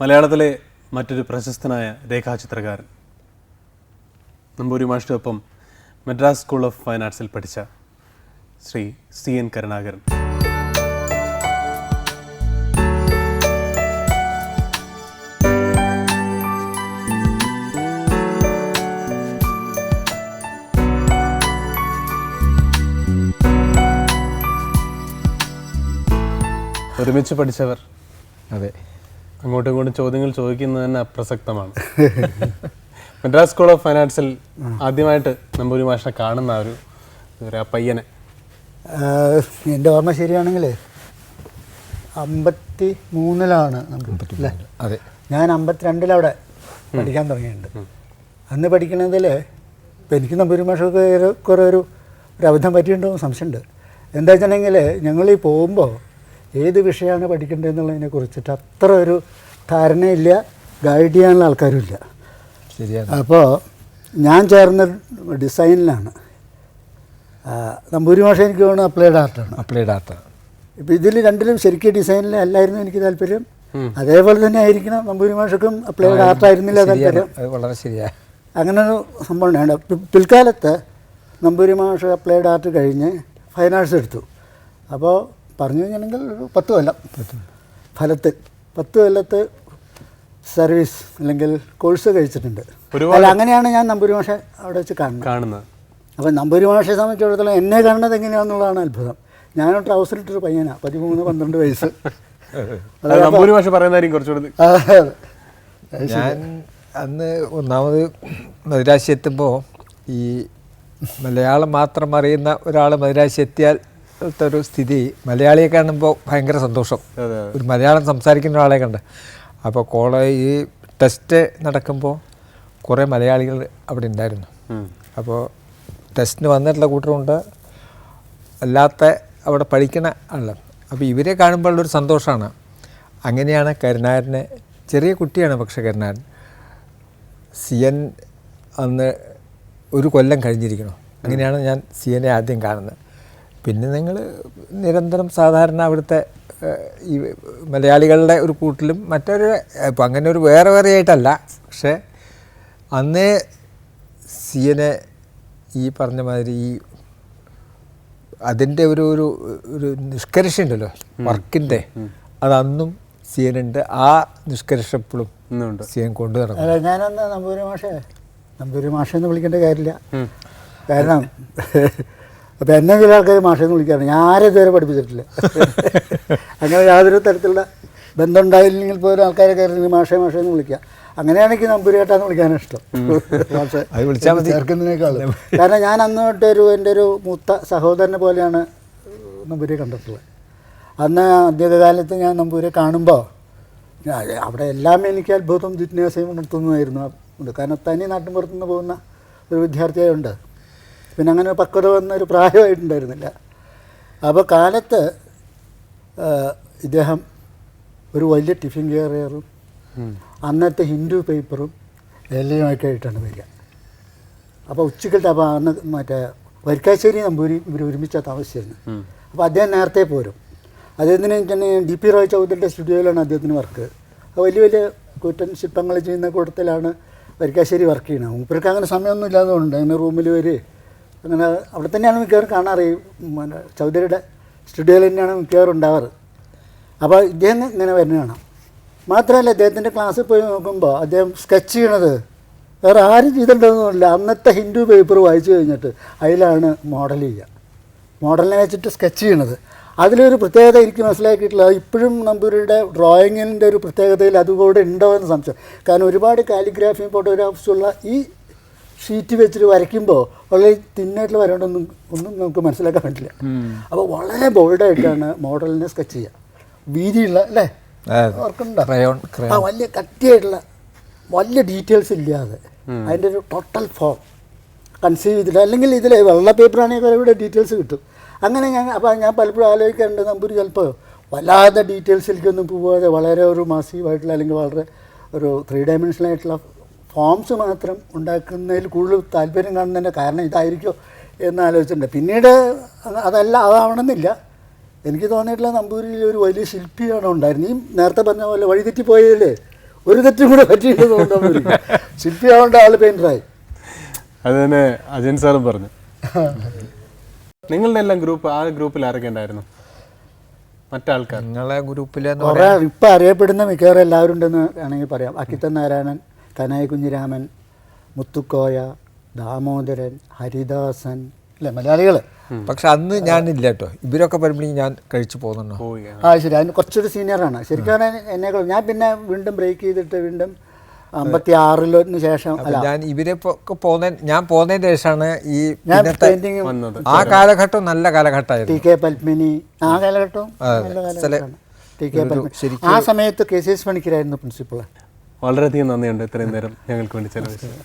മലയാളത്തിലെ മറ്റൊരു പ്രശസ്തനായ രേഖാചിത്രകാരൻ. നമ്പൂരി മാഷ്ടൊപ്പം മദ്രാസ് സ്കൂൾ ഓഫ് ഫൈൻ ആർട്സിൽ പഠിച്ച ശ്രീ സി എൻ കരുണാകരൻ. ഒരുമിച്ച് പഠിച്ചവർ. അതെ. അങ്ങോട്ടും ഇങ്ങോട്ടും ചോദ്യങ്ങൾ ചോദിക്കുന്നത് തന്നെ അപ്രസക്തമാണ്. മദ്രാസ് സ്കൂൾ ഓഫ് ഫൈൻ ആർട്സിൽ ആദ്യമായിട്ട് നമ്പൂരി മാഷിനെ കാണുന്ന ആ ഒരു ആ പയ്യനെ. എന്റെ ഓർമ്മ ശരിയാണെങ്കിൽ അമ്പത്തി മൂന്നിലാണ് അല്ലേ? അതെ. ഞാൻ അമ്പത്തിരണ്ടിലവിടെ പഠിക്കാൻ തുടങ്ങിയിട്ടുണ്ട്. അന്ന് പഠിക്കണതിൽ ഇപ്പം എനിക്ക് നമ്പൂരി മാഷൊക്കെ ഒരു- കുറേ ഒരു ഒരു അബദ്ധം പറ്റിയിട്ടുണ്ടോ എന്ന് സംശയമുണ്ട്. എന്താ വെച്ചിട്ടുണ്ടെങ്കിൽ ഞങ്ങൾ ഈ പോകുമ്പോൾ ഏത് വിഷയമാണ് പഠിക്കേണ്ടതെന്നുള്ളതിനെ കുറിച്ചിട്ട് അത്ര ഒരു ധാരണയില്ല ഗൈഡ് ചെയ്യാനുള്ള ആൾക്കാരും ഇല്ല ശരിയാണ്. അപ്പോൾ ഞാൻ ചേർന്ന ഡിസൈനിലാണ്. ആ, നമ്പൂരി ഭാഷ എനിക്ക് തോന്നുന്നു അപ്ലൈഡ് ആർട്ടാണ് അപ്ലൈഡ് ആർട്ട് ഇപ്പം ഇതിൽ രണ്ടിലും ശരിക്കും ഡിസൈനിൽ അല്ലായിരുന്നു എനിക്ക് താല്പര്യം. അതേപോലെ തന്നെ ആയിരിക്കണം നമ്പൂരി ഭാഷക്കും അപ്ലൈഡ് ആർട്ടായിരുന്നില്ല താല്പര്യം. വളരെ ശരിയാ. അങ്ങനെ ഒരു സംഭവം വേണ്ട. പിൽക്കാലത്ത് നമ്പൂരി മാഷ് അപ്ലൈഡ് ആർട്ട് കഴിഞ്ഞ് ഫൈൻ ആർട്സ് എടുത്തു. അപ്പോൾ പറഞ്ഞു കഴിഞ്ഞിട്ടുണ്ടെങ്കിൽ ഒരു പത്ത് കൊല്ലം. ഫലത്തിൽ പത്ത് കൊല്ലത്ത് സർവീസ് അല്ലെങ്കിൽ കോഴ്സ് കഴിച്ചിട്ടുണ്ട്. ഒരുപാട്- അല്ല അങ്ങനെയാണ് ഞാൻ നമ്പൂരി മാഷെ അവിടെ വെച്ച് കാണുന്നത്. കാണുന്നത്. അപ്പം നമ്പൂരി മാഷയെ സംബന്ധിച്ചിടത്തോളം എന്നെ കാണുന്നത് എങ്ങനെയാണെന്നുള്ളതാണ് അത്ഭുതം. ഞാൻ ട്രൗസർ ഇട്ടൊരു പയ്യനാണ് പതിമൂന്ന് പന്ത്രണ്ട് വയസ്സ്. നമ്പൂരി മാഷ് പറയുന്നതായിരിക്കും കുറച്ചുകൂടി ഞാൻ അന്ന് ഒന്നാമത് മദിരാശി എത്തുമ്പോൾ ഈ മലയാളം മാത്രം അറിയുന്ന ഒരാൾ മദിരാശി എത്തിയാൽ ഒരു സ്ഥിതി. മലയാളിയെ കാണുമ്പോൾ ഭയങ്കര സന്തോഷം. ഒരു മലയാളം സംസാരിക്കുന്ന ഒരാളെ കണ്ട്. അപ്പോൾ കോളേജ് ഈ ടെസ്റ്റ് നടക്കുമ്പോൾ കുറേ മലയാളികൾ അവിടെ ഉണ്ടായിരുന്നു. അപ്പോൾ ടെസ്റ്റിന് വന്നിട്ടുള്ള കൂട്ടരുണ്ട്. അല്ലാത്ത അവിടെ പഠിക്കണ ആൾ. അപ്പോൾ ഇവരെ കാണുമ്പോഴുള്ളൊരു സന്തോഷമാണ്. അങ്ങനെയാണ് കരുണാകരനെ ചെറിയ കുട്ടിയാണ് പക്ഷേ കരുണാകരൻ. സി എൻ അന്ന് ഒരു കൊല്ലം കഴിഞ്ഞിരിക്കണം അങ്ങനെയാണ് ഞാൻ സി എനെ ആദ്യം കാണുന്നത്. പിന്നെ നിങ്ങൾ നിരന്തരം സാധാരണ അവിടുത്തെ ഈ മലയാളികളുടെ ഒരു കൂട്ടിലും മറ്റൊരു ഇപ്പം അങ്ങനെ ഒരു വേറെ വേറെ ആയിട്ടല്ല. പക്ഷേ അന്നേ സിയനെ ഈ പറഞ്ഞ മാതിരി ഈ അതിന്റെ ഒരു ഒരു ഒരു നിഷ്കർഷ ഉണ്ടല്ലോ വർക്കിന്റെ അതന്നും സി എനുണ്ട് ഉണ്ട് ആ നിഷ്കർഷ എപ്പോഴും സിയൻ സി എൻ കൊണ്ടു നടക്കും അല്ല ഞാനന്ന് നമ്പൂരി മാഷേ നമ്പൂരി മാഷ എന്ന് വിളിക്കേണ്ട കാര്യമില്ല. കാരണം അപ്പം എന്നെ ചില ആൾക്കാർ മാഷെന്ന് വിളിക്കാറുണ്ട് ഞാൻ ആരെ ഇതുവരെ പഠിപ്പിച്ചിട്ടില്ല. അങ്ങനെ യാതൊരു തരത്തിലുള്ള ബന്ധം ഉണ്ടായില്ലെങ്കിൽ പോലും ആൾക്കാരെ കയറി മാഷേ മാഷെ എന്ന് വിളിക്കുക. അങ്ങനെയാണെങ്കിൽ നമ്പൂരി വിളിക്കാൻ ഇഷ്ടം. മാഷേ. ചേർക്കുന്നതിനേക്കാളും. കാരണം ഞാൻ അന്ന് തൊട്ട് ഒരു എന്റെ ഒരു മൂത്ത സഹോദരനെ പോലെയാണ് നമ്പൂരിയെ കണ്ടിട്ടുള്ളത്. അന്ന് ആദ്യകാലത്ത് ഞാൻ നമ്പൂരെ കാണുമ്പോൾ അവിടെ എല്ലാം എനിക്ക് അത്ഭുതം ജിജ്ഞാസയും ഉണർത്തുന്നതായിരുന്നു. കാരണം തനി നാട്ടിൻ പുറത്തുനിന്ന് പോകുന്ന ഒരു വിദ്യാർത്ഥിയായുണ്ട് പിന്നെ അങ്ങനെ പക്വത വന്ന ഒരു പ്രായമായിട്ടുണ്ടായിരുന്നില്ല. അപ്പോൾ കാലത്ത് ഇദ്ദേഹം ഒരു വലിയ ടിഫിൻ കെയറിയറും അന്നത്തെ ഹിന്ദു പേപ്പറും എല്ലയുമൊക്കെ ആയിട്ടാണ് വരിക. അപ്പോൾ ഉച്ചക്കലത്തെ അപ്പോൾ അന്ന് മറ്റേ വരിക്കാശ്ശേരി നമ്പൂരി ഇവർ ഒരുമിച്ചാണ് താമസിച്ചിരുന്നത് അപ്പോൾ അദ്ദേഹം നേരത്തെ പോരും. അദ്ദേഹത്തിന് തന്നെ ഡി പി റോയ് ചൗധരിയുടെ സ്റ്റുഡിയോയിലാണ് അദ്ദേഹത്തിന് വർക്ക്. അപ്പോൾ വലിയ വലിയ കൂറ്റൻ ശില്പങ്ങൾ ചെയ്യുന്ന കൂട്ടത്തിലാണ് വരിക്കാശ്ശേരി വർക്ക് ചെയ്യുന്നത്. മൂപ്പർക്ക് അങ്ങനെ സമയമൊന്നും ഇല്ലാത്തതുകൊണ്ട് അങ്ങനെ റൂമിൽ വരെ അങ്ങനെ അവിടെ തന്നെയാണ് മിക്കവാറും കാണാറ്. ഈ ചൗധരിയുടെ സ്റ്റുഡിയോയിൽ തന്നെയാണ് മിക്കവാറും ഉണ്ടാവാറ്. അപ്പോൾ ഇദ്ദേഹം ഇങ്ങനെ വരുന്ന കാണാം മാത്രമല്ല അദ്ദേഹത്തിന്റെ ക്ലാസ്സിൽ പോയി നോക്കുമ്പോൾ അദ്ദേഹം സ്കെച്ച് ചെയ്യണത് വേറെ ആരും ചെയ്തിട്ടുണ്ടെന്നൊന്നുമില്ല. അന്നത്തെ ഹിന്ദു പേപ്പർ വായിച്ചു കഴിഞ്ഞിട്ട് അതിലാണ് മോഡൽ ചെയ്യുക. മോഡലിനെ വെച്ചിട്ട് സ്കെച്ച് ചെയ്യണത്. അതിലൊരു പ്രത്യേകത എനിക്ക് മനസ്സിലാക്കിയിട്ടുള്ളത് ഇപ്പോഴും നമ്പൂരിയുടെ ഡ്രോയിങ്ങിന്റെ ഒരു പ്രത്യേകതയിൽ അതുകൂടെ ഉണ്ടോ എന്ന് സംശയം. കാരണം ഒരുപാട് കാലിഗ്രാഫിയും ഫോട്ടോഗ്രാഫ്സും ഉള്ള ഈ ഷീറ്റ് വെച്ചിട്ട് വരയ്ക്കുമ്പോൾ വളരെ തിന്നായിട്ടുള്ള വരണ്ടൊന്നും ഒന്നും നമുക്ക് മനസ്സിലാക്കാൻ പറ്റില്ല. അപ്പോൾ വളരെ ബോൾഡായിട്ടാണ് മോഡലിനെ സ്കെച്ച് ചെയ്യുക. വീതിയുള്ള അല്ലേ? ഓർക്കുന്നുണ്ടോ ആ വലിയ കട്ടിയായിട്ടുള്ള വലിയ ഡീറ്റെയിൽസ് ഇല്ലാതെ അതിന്റെ ഒരു ടോട്ടൽ ഫോം കൺസീവ് ചെയ്തിട്ട് അല്ലെങ്കിൽ ഇതിൽ വെള്ള പേപ്പറാണെങ്കിൽ ഇവിടെ ഡീറ്റെയിൽസ് കിട്ടും. അങ്ങനെ ഞാൻ അപ്പോൾ ഞാൻ പലപ്പോഴും ആലോചിക്കാറുണ്ട് നമ്പൂരി ചിലപ്പോൾ വല്ലാതെ ഡീറ്റെയിൽസിലേക്കൊന്നും പോകാതെ വളരെ ഒരു മാസീവായിട്ടുള്ള അല്ലെങ്കിൽ വളരെ ഒരു ത്രീ ഡയമെൻഷനായിട്ടുള്ള ഫോംസ് മാത്രം ഉണ്ടാക്കുന്നതിൽ കൂടുതൽ താല്പര്യം കാണുന്നതിന്റെ കാരണം ഇതായിരിക്കുമോ എന്ന് ആലോചിച്ചിട്ടുണ്ട്. പിന്നീട് അത് അതല്ല അതാവണമെന്നില്ല. എനിക്ക് തോന്നിയിട്ടുള്ള നമ്പൂരിൽ ഒരു വലിയ ശില്പിയാണ് ഉണ്ടായിരുന്നത്. ഈ നേരത്തെ പറഞ്ഞ പോലെ വഴിതെറ്റി പോയതിൽ ഒരു തെറ്റും കൂടെ പറ്റിയിട്ടുണ്ട് ശില്പിയാവേണ്ട ശില്പി ആവേണ്ട ആൾ പെയിന്ററായി അത് തന്നെ അജയൻ സാറും പറഞ്ഞു. നിങ്ങളുടെ എല്ലാം ഗ്രൂപ്പ് ആ ഗ്രൂപ്പിൽ ആരൊക്കെ ഉണ്ടായിരുന്നു? മറ്റാൾക്കാർ? നിങ്ങളെ ഗ്രൂപ്പിൽ ഇപ്പം അറിയപ്പെടുന്ന മിക്കവാറും എല്ലാവരും ഉണ്ടെന്ന് വേണമെങ്കിൽ പറയാം. അക്കിത്തൻ നാരായണൻ കനായി കുഞ്ഞിരാമൻ മുത്തുക്കോയ ദാമോദരൻ ഹരിദാസൻ അല്ലേ മലയാളികൾ പക്ഷെ അന്ന് ഞാനില്ല കേട്ടോ ഇവരൊക്കെ വരുമ്പോഴേക്കും ഞാൻ കഴിച്ചു പോകുന്നുണ്ടോ ആ. ശരി. അതിന് കുറച്ചൊരു സീനിയറാണ് ശരിക്കും എന്നെ ഞാൻ പിന്നെ വീണ്ടും ബ്രേക്ക് ചെയ്തിട്ട് വീണ്ടും അമ്പത്തി ആറിലൊന്ന് ശേഷം അല്ല. ഞാൻ ഇവരെ പോകുന്ന ഞാൻ പോകുന്നതിന് ശേഷമാണ് ഈ ആ കാലഘട്ടം നല്ല കാലഘട്ടമായിരുന്നു. T K Padmini. ആ കാലഘട്ടവും നല്ല കാലഘട്ടമാണ്. T K Padmini. ആ സമയത്ത് കെ സി എസ് പണിക്കരായിരുന്നു പ്രിൻസിപ്പൾ വളരെയധികം നന്ദിയുണ്ട് ഇത്രയും നേരം ഞങ്ങൾക്ക് വേണ്ടി ചെലവഴിച്ചത്